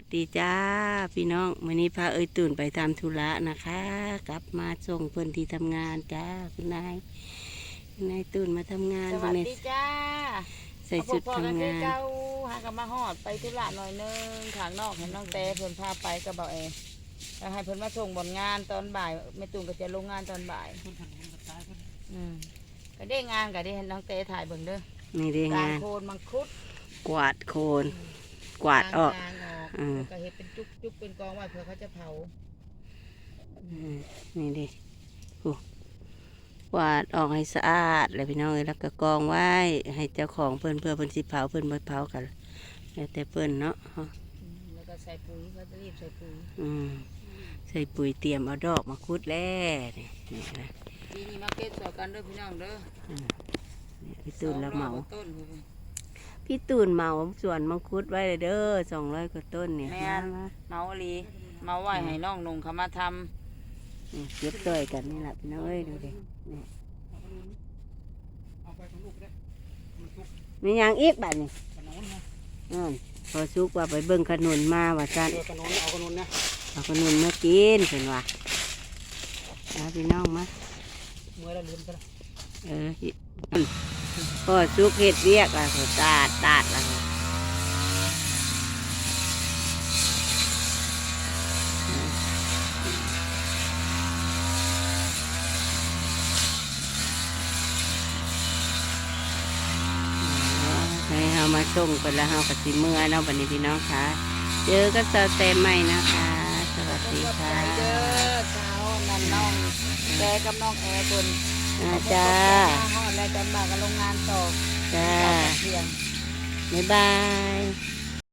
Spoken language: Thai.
วัสดีจ้าพี่น้องวันนี้พาเอ้ยตื่นไปทำธุระนะคะ กลับมาส่งเพิ่นที่ทำงานจ้าคุณนายคุณนายตื่นมาทำงานสวัสเพิ่นดีจ้าใส่ชุดเอาพอๆกันทำคืองานเก่าหากันมาฮอดไปธุระหน่อยนึงข้างนอกเห็นน้องแต่เพิ่นพาไปกับเบาเอแล้วให้เพิ่นมาส่งบนงานตอนบ่ายแม่ตุ่มก็จะลงงานตอนบ่ายอืมก็ได้งานก็ได้เห็นน้องแต่ถ่ายเบิ่งเด้อนี่ได้กลางงานโคนมังคุดกวาดโคนกวาดออก กลางๆออกอืมแล้วก็เฮ็ดเป็นจุกจุกๆเป็นกองไว้เผื่อเขาจะเผาอืมนี่ดิโอ้กวาดออกให้สะอาดเลยพี่น้องเอ้ยแล้วก็กองไว้ให้เจ้าของเพิ่นเพื่อเพิ่นสิเผาเพิ่นบ่เผากันแล้วแต่เพิ่นเนาะอืมแล้วก็ใส่ปุ๋ยเขาจะรีบใส่ปุ๋ยอืมใส่ปุ๋ยเตรียมเอาดอกมาคุดแล้วนี่นี่นะปีนี้มาเก็บสวยกันเด้อพี่น้องเด้อนี่พี่ตูนละเหมา สองร้อยกว่ต้นพุ่น พี่ตูนเหมาสวนมังคุดไว้เลยเด้อสองร้อยกว่าต้นเนี่ยแม่นมาเมาอีหลีเมาไว้ให้น้องนงเขามาทำนี่เก็บต้อยกันนี่แหละพี่น้องเอ้ยดูดินี่มีหยังอีกบัดนี่อืมพอสุกว่าไปเบิ่งขนุนมาว่าจันเออกระนนเอากระนนนะเอาขนุนมากินเพิ่นว่าเอาพี่น้องมาเมื่อเราลืมกัน เอออิพอสุกเฮ็ดเวียกอะตาดตาดละให้เฮามาส่งไปแล้วเฮาก็สิเมื่อเนาะบัดนี้พี่น้องค่ะ เจอกันต่อแต่ใหม่นะคะ สวัสดีค่ะใจเด้อเช้านันน้องแกกับน้องแอร์คน อาจ้าฮอดแล้วจะมากันโรงงานต่อจ้าเที่ยงบ๊ายบาย